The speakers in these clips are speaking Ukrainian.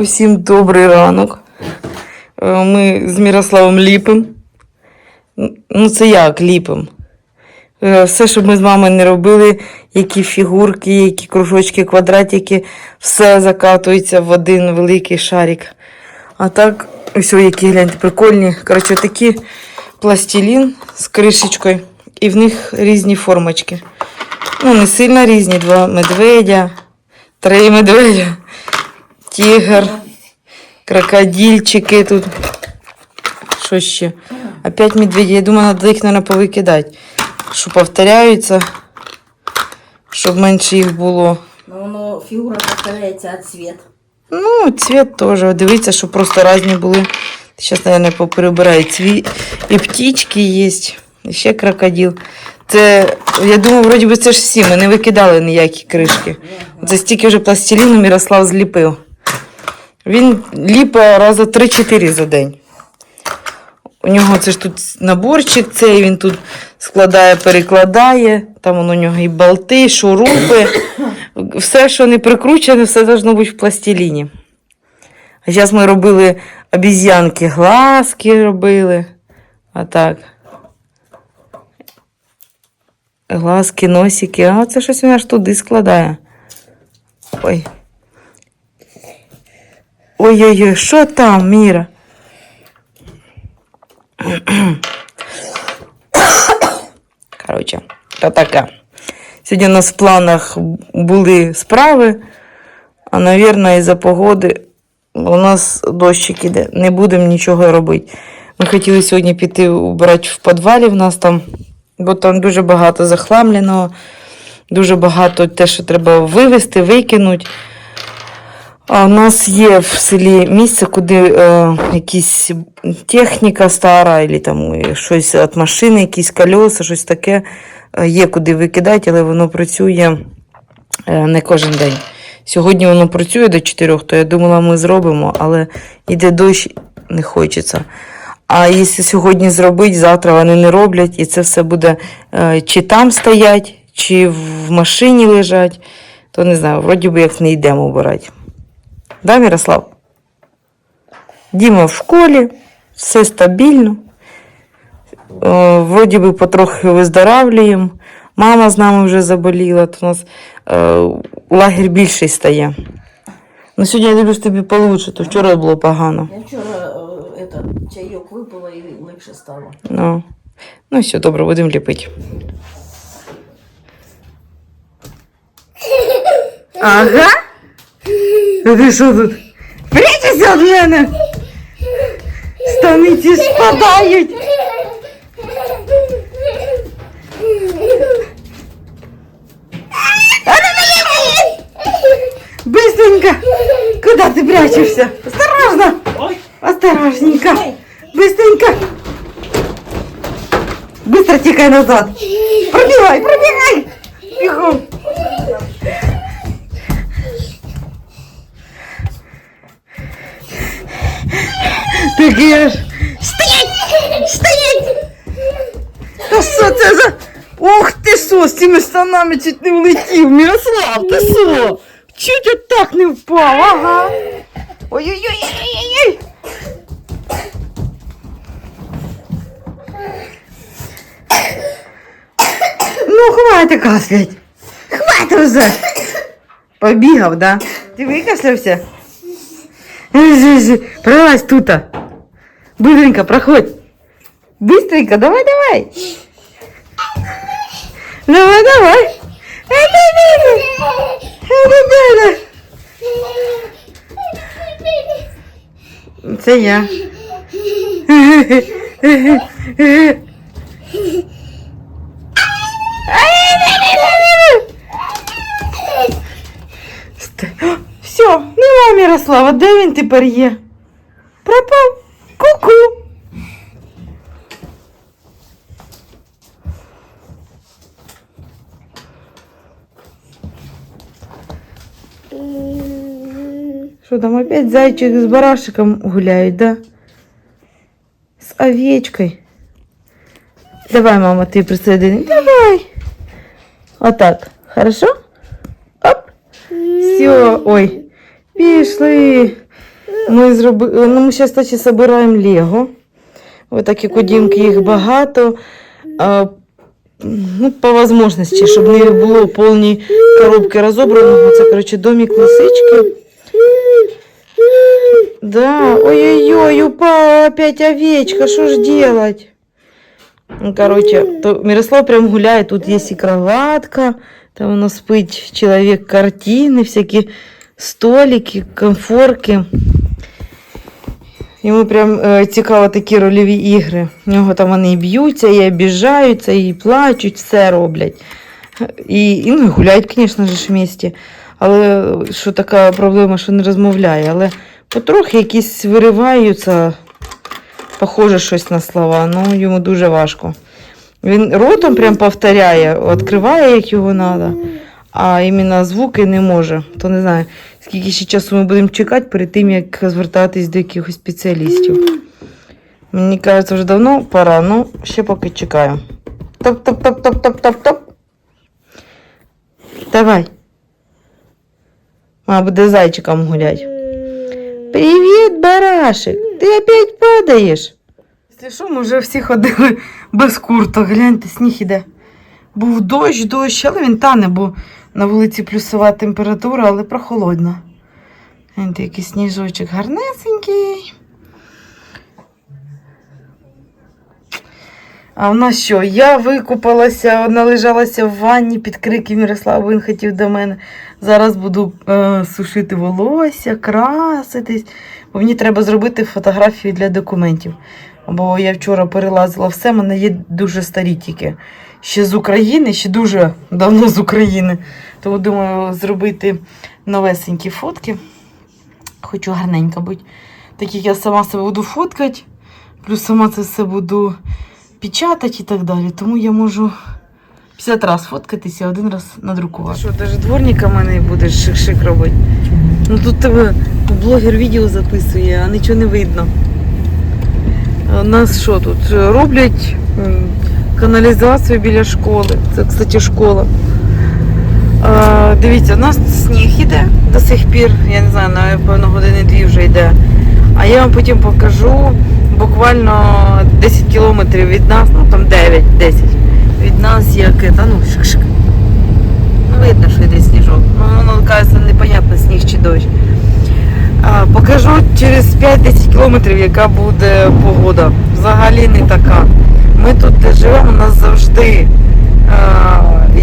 Усім добрий ранок. Е, Ми з Мірославом ліпимо. Ну, це як ліпимо? Е, Все, що ми з мамою не робили, які фігурки, які кружочки, квадратики, все закатується в один великий шарик. А так, ось які гляньте, прикольні. Коротше, такі пластилін з кришечкою. І в них різні формочки. Ну, не сильно різні, два медведя, три медведя, тігр, крокодильчики тут. Що ще? Опять медведі. Я думаю, треба їх, мабуть, повикидати. Що повторяються, щоб менше їх було. Но воно фігура повторяється, а цвет. Ну, цвет теж. Дивіться, щоб просто різні були. Зараз, мабуть, поперебираю. Цві... І птічки є, і ще крокодил. Це, я думаю, вроді би це ж всі. Ми не викидали ніякі кришки. Це стільки вже пластиліну Мірослав зліпив. Він ліпить рази 3-4 за день. У нього це ж тут наборчик цей, він тут складає, перекладає. Там он у нього і болти, шурупи. Все, що не прикручене, все должно бути в пластиліні. А зараз ми робили обіз'янки, глазки робили. А так. Глазки, носики. А це щось він аж туди складає. Ой. Ой-ой-ой, що там, Міра? Коротше, та така. Сьогодні у нас в планах були справи, а, мабуть, із-за погоди у нас дощик іде. Не будемо нічого робити. Ми хотіли сьогодні піти убирати в підвалі в нас там, бо там дуже багато захламленого, дуже багато те, що треба вивезти, викинути. У нас є в селі місце, куди е, якісь техніка стара, або там щось від машини, якісь колеса, щось таке е, є куди викидати, але воно працює е, не кожен день. Сьогодні воно працює до 4, то я думала, ми зробимо, але йде дощ, не хочеться. А якщо сьогодні зробити, завтра вони не роблять, і це все буде е, чи там стоять, чи в машині лежать, то не знаю, вроді би як не йдемо обирати. Да, Мирослав? Діма в школі, все стабільно. Е, Вроді би потрохи виздоравлюємо. Мама з нами вже заболіла, то у нас е, лагерь більший стає. Ну, сьогодні я дивлюсь тобі получше, то вчора було погано. Я вчора е, этот, чайок випила і легше стало. Ну, ну все, добре, будемо ліпити. Ага. Ти що тут? Прячешся від мене! Станиці спадають! Быстренько! Куда ты прячешься? Осторожно! Осторожненько! Быстренько! Быстро тикай назад! Пробегай, пробегай! Бегом! Ж! Стоять! Стоять! Та що це за... Ох ти що, з цими штанами чуть не влетів! Мирослав, ти що? Чуть от так не впав, ага! Ой-ой-ой-ой-ой-ой! Ну, хватит кашлять. Хватит уже. Побігав, да? Ти викашлявся? Пролазь тут. Быстренько, проходь. Быстренько, давай, давай. Давай, давай. Це я. Все, нема Мирослава, де він тепер є? Что там опять зайчик с барашиком гуляют, да? С овечкой. Давай, мама, ты присоедини. Давай. Вот так. Хорошо? Оп. Все. Ой. Пішли. Ми зробили. Ну, ми зараз, кстати, збираємо Лего. Ось так як у їх багато. Ну, по можливості, щоб не було повні коробки розобраного. Це, коротше, домик лисички. Да, ой-ой-ой, упала опять овечка, что ж делать? Ну, короче, то Мирослав прям гуляет, тут есть и кроватка, там у нас спить человек картины, всякие столики, комфорки. Йому прям е, цікаво такі рольові ігри. У нього там вони і б'ються, і обіжаються, і плачуть, все роблять. І, і ну, гуляють, звісно ж, в місті. Але що така проблема, що не розмовляє. Але потрохи якісь вириваються, похоже щось на слова, ну йому дуже важко. Він ротом прям повторяє, відкриває, як його треба, а іменно звуки не може. То не знаю, скільки ще часу ми будемо чекати перед тим, як звертатись до якихось спеціалістів. Мені кажеться, вже давно пора, ну ще поки чекаю. Топ-топ-топ-топ-топ-топ-топ. Давай. А, буде зайчиком гулять. Привіт, барашек! Ти опять падаєш? Якщо що, ми вже всі ходили без курток. Гляньте, сніг іде. Був дощ, дощ, але він тане, бо на вулиці плюсова температура, але прохолодна. Гляньте, який сніжочок гарнесенький. А в нас що? Я викупалася, належалася в ванні під крики Мірослава, він хотів до мене. Зараз буду е, сушити волосся, краситись. Бо мені треба зробити фотографію для документів. Бо я вчора перелазила все, в мене є дуже старі тільки. Ще з України, ще дуже давно з України. Тому думаю зробити новесенькі фотки. Хочу гарненько бути. Так як я сама себе буду фоткати, плюс сама це все буду печатати і так далі. Тому я можу 50 разів фоткатися, один раз надрукувати. Що, навіть дворника в мене будеш шик-шик робити? Ну тут тебе блогер відео записує, а нічого не видно. У нас що тут? Роблять каналізацію біля школи. Це, кстати, школа. А, дивіться, у нас сніг іде до сих пір. Я не знаю, напевно, години дві вже йде. А я вам потім покажу буквально 10 кілометрів від нас, ну там 9-10. Від нас як это, ну, шик-шик. Ну, видно, що йде сніжок. Ну, воно кажеться, непонятно, сніг чи дощ. Покажу через 5-10 кілометрів, яка буде погода. Взагалі не така. Ми тут де живемо, у нас завжди,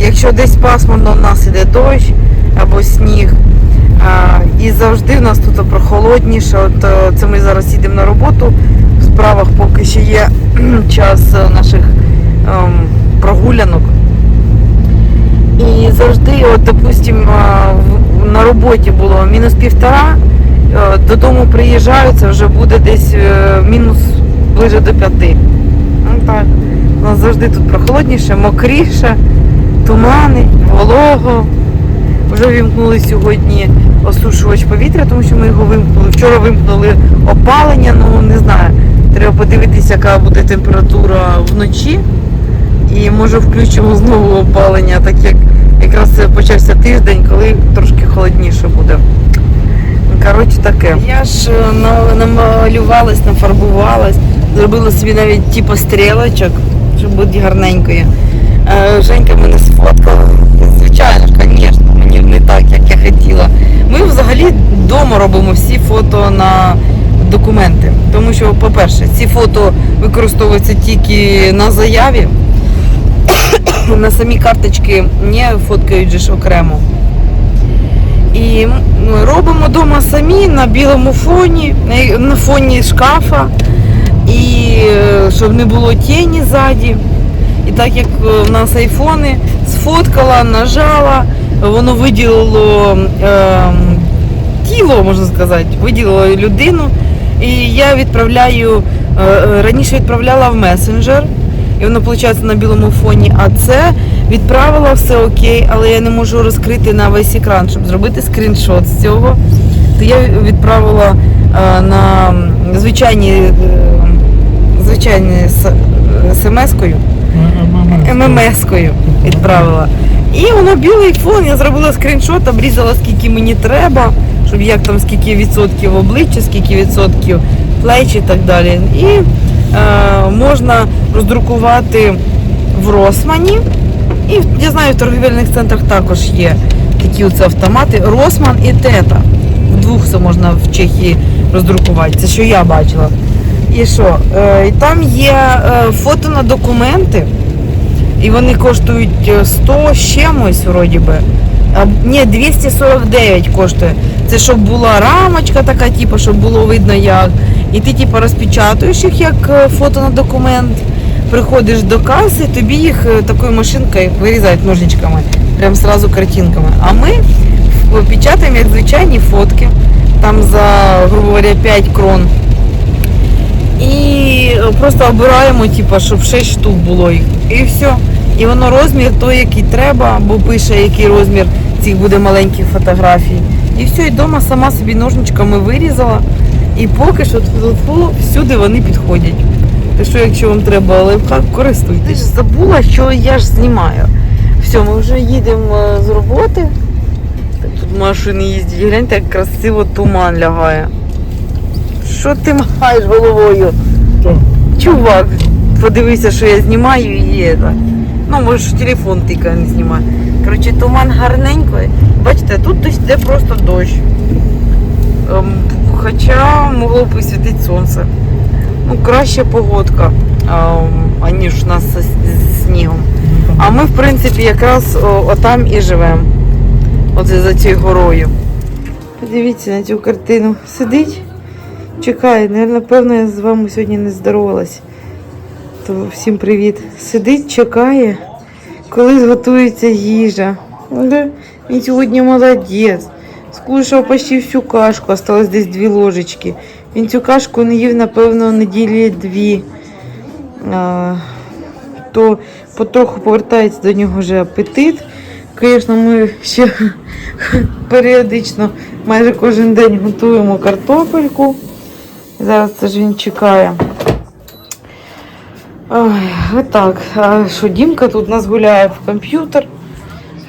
якщо десь пасмурно, у нас іде дощ або сніг. І завжди в нас тут прохолодніше. От е, це ми зараз їдемо на роботу. В справах поки ще є час е, наших ем, прогулянок. І завжди, от, допустим, а, в- на роботі було мінус півтора, е, додому приїжджаю, це вже буде десь е, мінус ближе до п'яти. Ну так. У нас завжди тут прохолодніше, мокріше, тумани, волого. Вже вимкнули сьогодні осушувач повітря, тому що ми його вимкнули. Вчора вимкнули опалення, ну не знаю. Треба подивитися, яка буде температура вночі. І може включимо знову опалення, так як якраз почався тиждень, коли трошки холодніше буде. Коротше таке. Я ж е, намалювалась, нафарбувалась, зробила собі навіть типу стрілочок, щоб бути гарненькою. Е, Женька мене сфоткала. Звичайно звісно, мені не так, як я хотіла. Ми взагалі вдома робимо всі фото на документи. Тому що, по-перше, ці фото використовуються тільки на заяві. на самі карточки не фоткають ж окремо. І м, робимо вдома самі на білому фоні, на- фоні шкафа, і е, щоб не було тіні ззаді. І так як е, в нас айфони, сфоткала, нажала, воно виділило е, тіло, можна сказати, виділило людину. І я відправляю, е, раніше відправляла в месенджер, і воно виходить на білому фоні. А це відправила все окей, але я не можу розкрити на весь екран, щоб зробити скріншот з цього. То я відправила е, на звичайні, е, звичайні смс-кою. ММС-кою відправила. І воно білий фон, я зробила скріншот, обрізала скільки мені треба, щоб як там скільки відсотків обличчя, скільки відсотків плеч і так далі. І е, можна роздрукувати в Росмані. І я знаю, в торгівельних центрах також є такі оце автомати. Росман і Тета. Вдвох це можна в Чехії роздрукувати. Це що я бачила. І що? Е, і там є е, фото на документи, і вони коштують е, 100 з чимось, вроді би. А, ні, 249 коштує. Це щоб була рамочка така, типу, щоб було видно як. І ти типу, розпечатуєш їх як е, фото на документ, приходиш до каси, тобі їх е, такою машинкою вирізають ножничками, прям сразу картинками. А ми печатаємо як звичайні фотки, там за, грубо говоря, 5 крон. І е, просто обираємо, типу, щоб 6 штук було їх. І все. І воно розмір той, який треба, бо пише, який розмір цих буде маленьких фотографій. І все, і вдома сама собі ножничками вирізала. І поки що всюди вони підходять. Так що, якщо вам треба лайфхак, користуйтесь. Ти ж забула, що я ж знімаю. Все, ми вже їдемо е, з роботи. Тут машини їздять. Гляньте, як красиво туман лягає. Що ти махаєш головою? Чувак, подивися, що я знімаю і це. Ну, може, телефон тільки не знімає. Коротше, туман гарненько. Бачите, тут десь йде просто дощ. Ем, хоча могло б і світити сонце. Ну, краща погодка, аніж у нас з снігом. А ми, в принципі, якраз отам і живемо. Оце за цією горою. Подивіться на цю картину. Сидить, чекає. Наверно, певно, я з вами сьогодні не здоровалась. То всім привіт. Сидить, чекає, коли зготується їжа. Але він сьогодні молодець. Скушав почти всю кашку, осталось десь дві ложечки. Він цю кашку не їв, напевно, неділі дві. А, то потроху повертається до нього вже апетит. Звісно, ми ще періодично майже кожен день готуємо картопельку. Зараз це ж він чекає. Ой, отак. А що Дімка тут у нас гуляє в комп'ютер.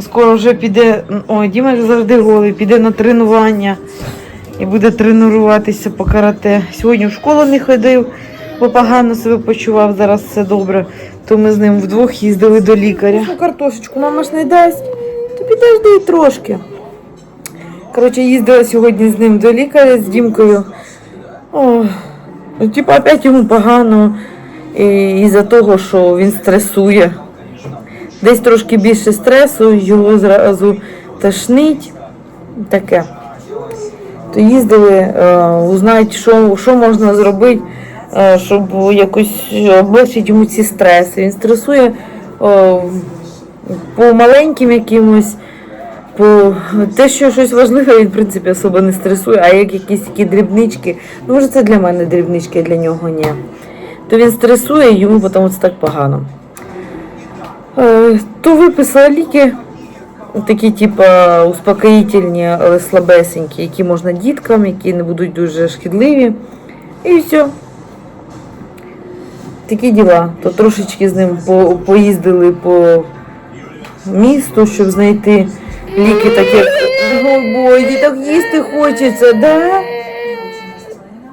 Скоро вже піде. Ой, Діма завжди голий, піде на тренування і буде тренуватися по карате. Сьогодні в школу не ходив, бо погано себе почував, зараз все добре. То ми з ним вдвох їздили до лікаря. Картошечку мама ж не дасть. То підожди трошки. Коротше, їздила сьогодні з ним до лікаря з Дімкою. О, типу, опять йому погано. Із-за того, що він стресує. Десь трошки більше стресу, його зразу тошнить. Таке. То їздили, е, узнають, що, що можна зробити, е, щоб якось облегчити йому ці стреси. Він стресує е, по маленьким якимось, по те, що щось важливе, він, в принципі, особо не стресує, а як якісь такі дрібнички, ну, може, це для мене дрібнички, а для нього ні. То він стресує, йому потім це так погано. То виписала ліки, такі, типу, успокоїтельні, але слабесенькі, які можна діткам, які не будуть дуже шкідливі. І все. Такі діла. То трошечки з ним по- поїздили по місту, щоб знайти ліки такі. Ой, бой, так їсти хочеться, да?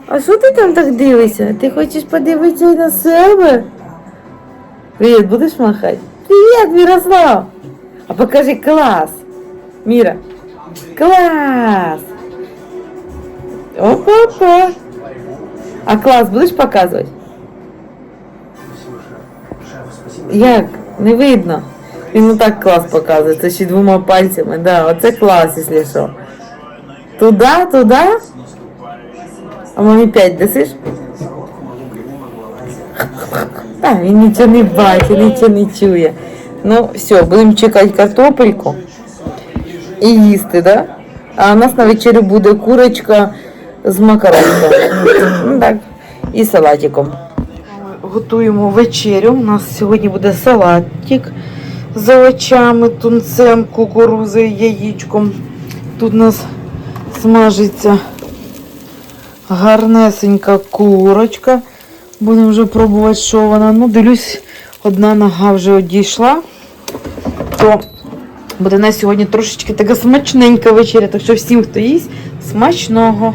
А що ти там так дивишся? Ти хочеш подивитися на себе? Привіт, будеш махати? Привіт, Мирослав! А покажи клас. Міра. Клас! Опа-па! А клас будеш показувати? Як? Не видно. Він так клас показує, це ще двома пальцями. Да, оце клас, якщо що. Туда, туда? А мамі п'ять дасиш? А, він нічого не бачить, нічого не чує. Ну, все, будемо чекати картопельку і їсти, да? А у нас на вечерю буде курочка з макаронками. Ну, так, і салатиком. Готуємо вечерю. У нас сьогодні буде салатик з овочами, тунцем, кукурузою, яєчком. Тут у нас смажиться гарнесенька курочка. Будемо вже пробувати, що вона. Ну, дивлюсь, одна нога вже одійшла. То буде на сьогодні трошечки така смачненька вечеря. Так що всім, хто їсть, Смачного!